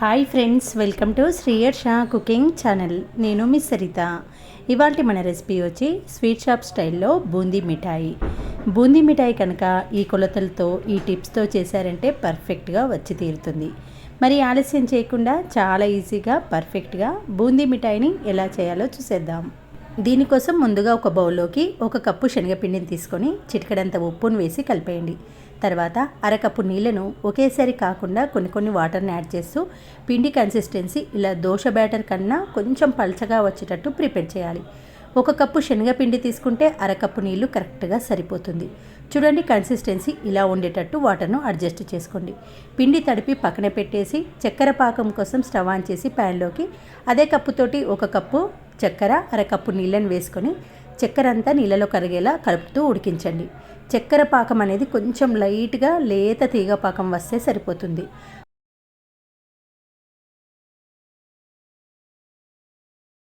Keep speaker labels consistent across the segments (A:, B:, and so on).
A: Hi friends welcome to శ్రీయర్ షా cooking channel. నేను మిస్ సరిత. ఇవాళ మన రెసిపీ వచ్చి స్వీట్ షాప్ స్టైల్లో బూందీ మిఠాయి. బూందీ మిఠాయి కనుక ఈ కొలతలతో ఈ టిప్స్తో చేశారంటే పర్ఫెక్ట్గా వచ్చి తీరుతుంది. మరి ఆలస్యం చేయకుండా చాలా ఈజీగా పర్ఫెక్ట్గా బూందీ మిఠాయిని ఎలా చేయాలో చూసేద్దాం. దీనికోసం ముందుగా ఒక బౌల్లోకి ఒక కప్పు శనగపిండిని తీసుకొని చిటికడంత ఉప్పును వేసి కలిపేయండి. తర్వాత అరకప్పు నీళ్ళను ఒకేసారి కాకుండా కొన్ని కొన్ని వాటర్ని యాడ్ చేస్తూ పిండి కన్సిస్టెన్సీ ఇలా దోశ బ్యాటర్ కన్నా కొంచెం పల్చగా వచ్చేటట్టు ప్రిపేర్ చేయాలి. ఒక కప్పు శనగపిండి తీసుకుంటే అరకప్పు నీళ్ళు కరెక్ట్గా సరిపోతుంది. చూడండి కన్సిస్టెన్సీ ఇలా ఉండేటట్టు వాటర్ను అడ్జస్ట్ చేసుకోండి. పిండి తడిపి పక్కన పెట్టేసి చక్కెర పాకం కోసం స్టవ్ ఆన్ చేసి ప్యాన్లోకి అదే కప్పుతోటి ఒక కప్పు చక్కెర అరకప్పు నీళ్ళని వేసుకొని చక్కెర అంతా నీళ్ళలో కరిగేలా కలుపుతూ ఉడికించండి. చక్కెర పాకం అనేది కొంచెం లైట్గా లేత తీగ పాకం వస్తే సరిపోతుంది.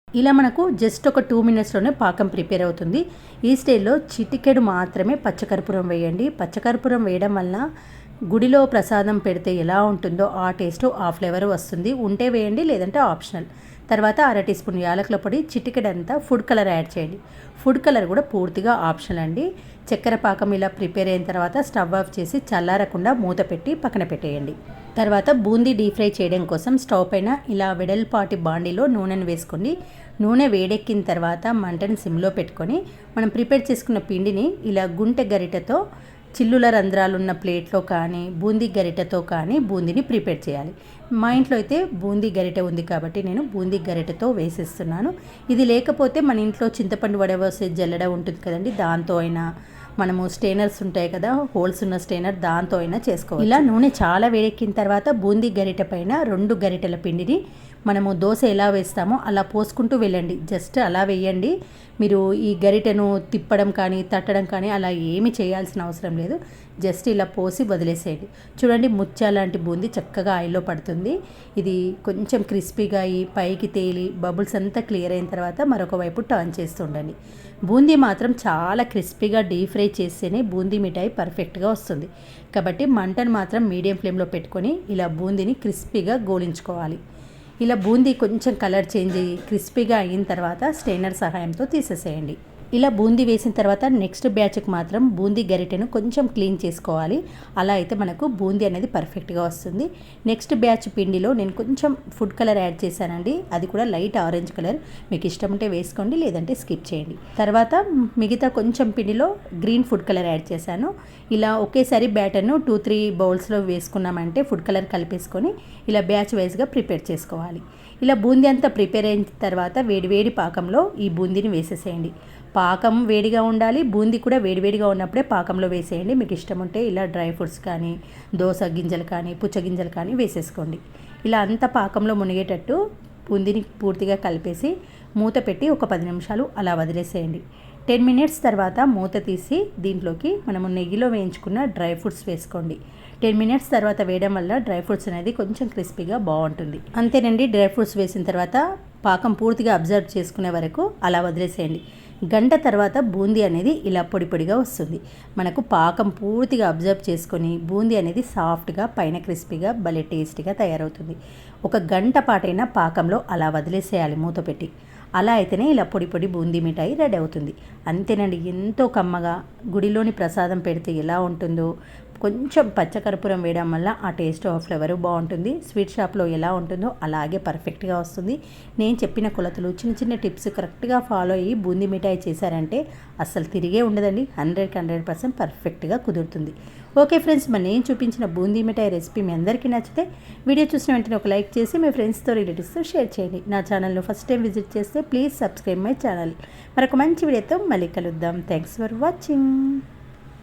A: ఇలా మనకు జస్ట్ ఒక టూ మినిట్స్లోనే పాకం ప్రిపేర్ అవుతుంది. ఈ స్టేజ్లో చిటికెడు మాత్రమే పచ్చకర్పూరం వేయండి. పచ్చకర్పూరం వేయడం వల్ల గుడిలో ప్రసాదం పెడితే ఎలా ఉంటుందో ఆ టేస్ట్ ఆ ఫ్లేవర్ వస్తుంది. ఉంటే వేయండి లేదంటే ఆప్షనల్. తర్వాత అర టీ స్పూన్ యాలకుల పొడి చిటికెడంతా ఫుడ్ కలర్ యాడ్ చేయండి. ఫుడ్ కలర్ కూడా పూర్తిగా ఆప్షనల్ అండి. చక్కెర పాకం ఇలా ప్రిపేర్ అయిన తర్వాత స్టవ్ ఆఫ్ చేసి చల్లారకుండా మూత పెట్టి పక్కన పెట్టేయండి. తర్వాత బూందీ డీప్ ఫ్రై చేయడం కోసం స్టవ్ పైన ఇలా వెడల్పాటి బాండీలో నూనెను వేసుకోండి నూనె వేడెక్కిన తర్వాత మంటను సిమ్లో పెట్టుకొని మనం ప్రిపేర్ చేసుకున్న పిండిని ఇలా గుంటె గరిటతో చిల్లుల రంధ్రాలున్న ప్లేట్లో కానీ బూందీ గరిటెతో కానీ బూందీని ప్రిపేర్ చేయాలి. మా ఇంట్లో అయితే బూందీ గరిటె ఉంది కాబట్టి నేను బూందీ గరిటెతో వేసేస్తున్నాను. ఇది లేకపోతే మన ఇంట్లో చింతపండు వడవసే జల్లెడ ఉంటుంది కదండి దాంతో అయినా మనము స్టెయినర్స్ ఉంటాయి కదా హోల్స్ ఉన్న స్టెయినర్ దాంతో అయినా చేసుకోవాలి ఇలా నూనె చాలా వేడెక్కిన తర్వాత బూందీ గరిటె పైన రెండు గరిటెల పిండిని మనము దోశ ఎలా వేస్తామో అలా పోసుకుంటూ వెళ్ళండి. జస్ట్ అలా వేయండి. మీరు ఈ గరిటెను తిప్పడం కానీ తట్టడం కానీ అలా ఏమి చేయాల్సిన అవసరం లేదు. జస్ట్ ఇలా పోసి వదిలేసేయండి. చూడండి ముత్యాలాంటి లాంటి బూందీ చక్కగా ఆయిల్లో పడుతుంది. ఇది కొంచెం క్రిస్పీగా అయ్యి పైకి తేలి బబుల్స్ అంతా క్లియర్ అయిన తర్వాత మరొక వైపు టర్న్ చేస్తుండండి బూందీ మాత్రం చాలా క్రిస్పీగా డీప్ ఫ్రై చేస్తేనే బూందీ మిఠాయి పర్ఫెక్ట్గా వస్తుంది. కాబట్టి మంటను మాత్రం మీడియం ఫ్లేమ్లో పెట్టుకొని ఇలా బూందీని క్రిస్పీగా గోలించుకోవాలి. ఇలా బూందీ కొంచెం కలర్ చేంజ్ అయ్యి క్రిస్పీగా అయిన తర్వాత స్టెయినర్ సహాయంతో తీసేసేయండి. ఇలా బూందీ వేసిన తర్వాత నెక్స్ట్ బ్యాచ్కి మాత్రం బూందీ గరిటెను కొంచెం క్లీన్ చేసుకోవాలి. అలా అయితే మనకు బూందీ అనేది పర్ఫెక్ట్గా వస్తుంది. నెక్స్ట్ బ్యాచ్ పిండిలో నేను కొంచెం ఫుడ్ కలర్ యాడ్ చేశానండి. అది కూడా లైట్ ఆరెంజ్ కలర్. మీకు ఇష్టం ఉంటే వేసుకోండి లేదంటే స్కిప్ చేయండి. తర్వాత మిగతా కొంచెం పిండిలో గ్రీన్ ఫుడ్ కలర్ యాడ్ చేశాను. ఇలా ఒకేసారి బ్యాటర్ను టూ త్రీ బౌల్స్లో వేసుకున్నామంటే ఫుడ్ కలర్ కలిపేసుకొని ఇలా బ్యాచ్ వైజ్గా ప్రిపేర్ చేసుకోవాలి. ఇలా బూందీ అంతా ప్రిపేర్ అయిన తర్వాత వేడివేడి పాకంలో ఈ బూందీని వేసేసేయండి. పాకం వేడిగా ఉండాలి బూందీ కూడా వేడివేడిగా ఉన్నప్పుడే పాకంలో వేసేయండి. మీకు ఇష్టం ఉంటే ఇలా డ్రై ఫ్రూట్స్ కానీ దోస గింజలు కానీ పుచ్చ గింజలు కానీ వేసేసుకోండి. ఇలా అంతా పాకంలో మునిగేటట్టు బూందీని పూర్తిగా కలిపేసి మూత పెట్టి ఒక పది నిమిషాలు అలా వదిలేసేయండి. టెన్ మినిట్స్ తర్వాత మూత తీసి దీంట్లోకి మనము నెయ్యిలో వేయించుకున్న డ్రై ఫ్రూట్స్ వేసుకోండి. టెన్ మినిట్స్ తర్వాత వేయడం వల్ల డ్రై ఫ్రూట్స్ అనేది కొంచెం క్రిస్పీగా బాగుంటుంది. అంతేనండి డ్రై ఫ్రూట్స్ వేసిన తర్వాత పాకం పూర్తిగా అబ్జర్వ్ చేసుకునే వరకు అలా వదిలేసేయండి. గంట తర్వాత బూందీ అనేది ఇలా పొడి పొడిగా వస్తుంది. మనకు పాకం పూర్తిగా అబ్జర్వ్ చేసుకొని బూందీ అనేది సాఫ్ట్గా పైన క్రిస్పీగా భలే టేస్టీగా తయారవుతుంది. ఒక గంట పాటైనా పాకంలో అలా వదిలేసేయాలి మూత పెట్టి. అలా అయితేనే ఇలా పొడి పొడి బూందీ మిఠాయి రెడీ అవుతుంది. అంతేనండి ఎంతో కమ్మగా గుడిలోని ప్రసాదం పెడితే ఎలా ఉంటుందో కొంచెం పచ్చకర్పూరం వేయడం వల్ల ఆ టేస్ట్ ఆ ఫ్లేవర్ బాగుంటుంది. స్వీట్ షాప్లో ఎలా ఉంటుందో అలాగే పర్ఫెక్ట్గా వస్తుంది. నేను చెప్పిన కొలతలు చిన్న చిన్న టిప్స్ కరెక్ట్గా ఫాలో అయ్యి బూందీ మిఠాయి చేశారంటే అస్సలు తిరిగే ఉండదండి. హండ్రెడ్కి హండ్రెడ్ పర్సెంట్ పర్ఫెక్ట్గా కుదురుతుంది. ఓకే ఫ్రెండ్స్ మరి నేను చూపించిన బూందీ మిఠాయి రెసిపీ మీ అందరికీ నచ్చితే వీడియో చూసిన వెంటనే ఒక లైక్ చేసి మీ ఫ్రెండ్స్తో రిలేటివ్స్తో షేర్ చేయండి. నా ఛానల్ను ఫస్ట్ టైం విజిట్ చేస్తే ప్లీజ్ సబ్స్క్రైబ్ మై ఛానల్. మరొక మంచి వీడియోతో మళ్ళీ కలుద్దాం. Thanks for watching.